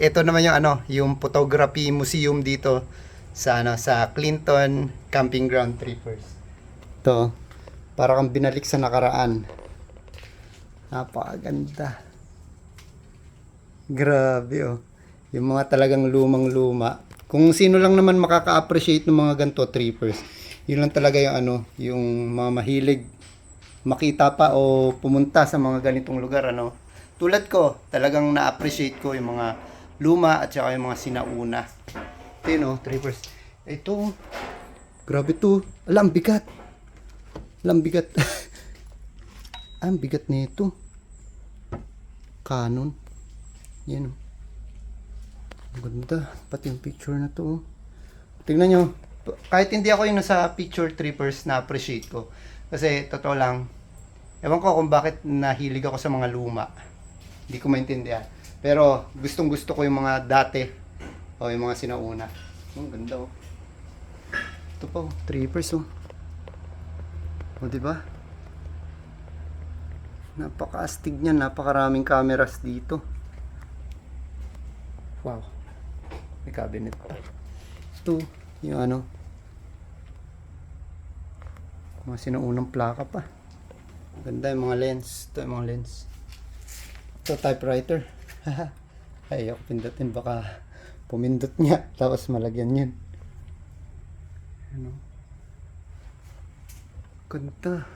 ito naman yung ano, yung photography museum dito sa ano sa Clinton Camping Ground Trippers. Ito, para kang binalik sa nakaraan. Napakaganda. Grabe oh. Yung mga talagang lumang-luma. Kung sino lang naman makaka-appreciate ng mga ganito trippers, yun lang talaga yung ano, yung mga mahilig makita pa o pumunta sa mga ganitong lugar ano. Tulad ko, talagang na-appreciate ko yung mga luma at saka yung mga sinauna. Ito yun oh, trippers. Ito, grabe to. Alam, bigat. Alam, bigat. Ang bigat nito. Canon. Yan oh. Ang ganda. Pati yung picture na to. oh. Tingnan nyo. Kahit hindi ako yung nasa picture trippers na appreciate ko. Kasi totoo lang. Ewan ko kung bakit nahilig ako sa mga luma. Hindi ko maintindihan. Pero gustong gusto ko yung mga dati. O yung mga sinauna. Oh, ang ganda oh. Ito pa oh. Trippers oh. O diba? Napaka-astig niyan. Napakaraming cameras dito. Wow. May cabinet pa. Ito, yung ano. Mga sinuunang plaka pa. Ganda yung mga lens. Ito yung mga lens. Ito, typewriter. Ay, ayoko pindutin. Baka pumindot niya. Tapos malagyan yun. Ano? Ganda.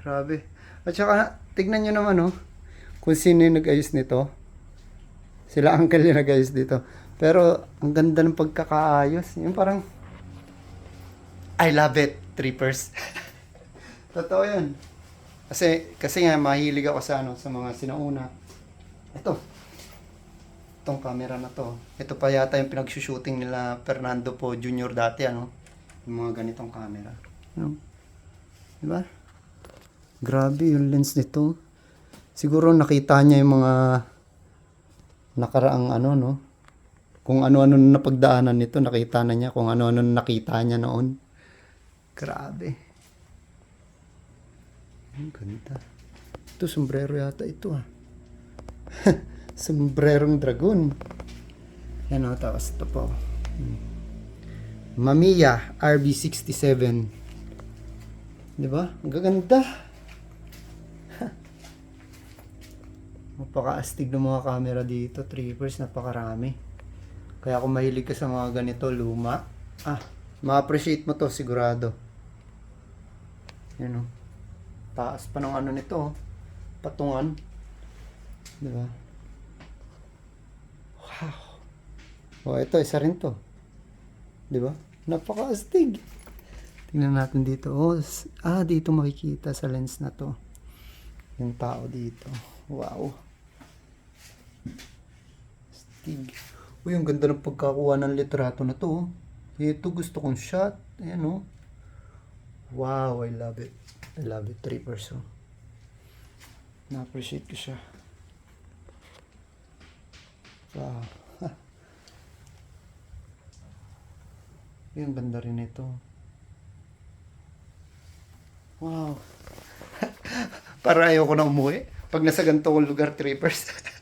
Grabe. At saka, tignan nyo naman, oh. Kung sino yung nag-ayos nito. Sila uncle yung nag-ayos dito. Pero, ang ganda ng pagkakaayos. Yung parang, I love it, trippers. Totoo yun. Kasi, kasi nga, mahilig ako sa, ano, sa mga sinauna. Ito. Itong camera na to. Ito pa yata yung pinag-shooting nila Fernando po Jr. dati, ano. Yung mga ganitong camera. Ano? Diba? Grabe yung lens nito. Siguro nakita niya yung mga nakaraang ano, no? Kung ano-ano na napagdaanan nito, nakita na niya. Kung ano-ano na nakita niya noon. Grabe. Ang ganda. Ito, sombrero yata ito ah. Sombrerong dragon. Yan o, tapos ito po. Mamiya RB67. Di ba? Ang gaganda. Napaka-astig ng mga camera dito. Trippers, napakarami. Kaya kung mahilig ka sa mga ganito, luma. Ah, ma-appreciate mo to sigurado. Yan o. Taas pa ng ano nito. oh. Patungan. Di ba? Wow. O, ito, isa rin to. Di ba? Napaka-astig. Tingnan natin dito. Oh, ah, dito makikita sa lens na to. Yung tao dito. Wow. Astig. Uy, ang ganda ng pagkakuha ng litrato na to. oh. Ito gusto kong shot. Ayan oh. Wow, I love it. I love it. Trippers oh. Na-appreciate ko siya. Wow. Yung ganda rin ito. Wow. Para ayoko na umuwi. Pag nasa ganito kong lugar, trippers.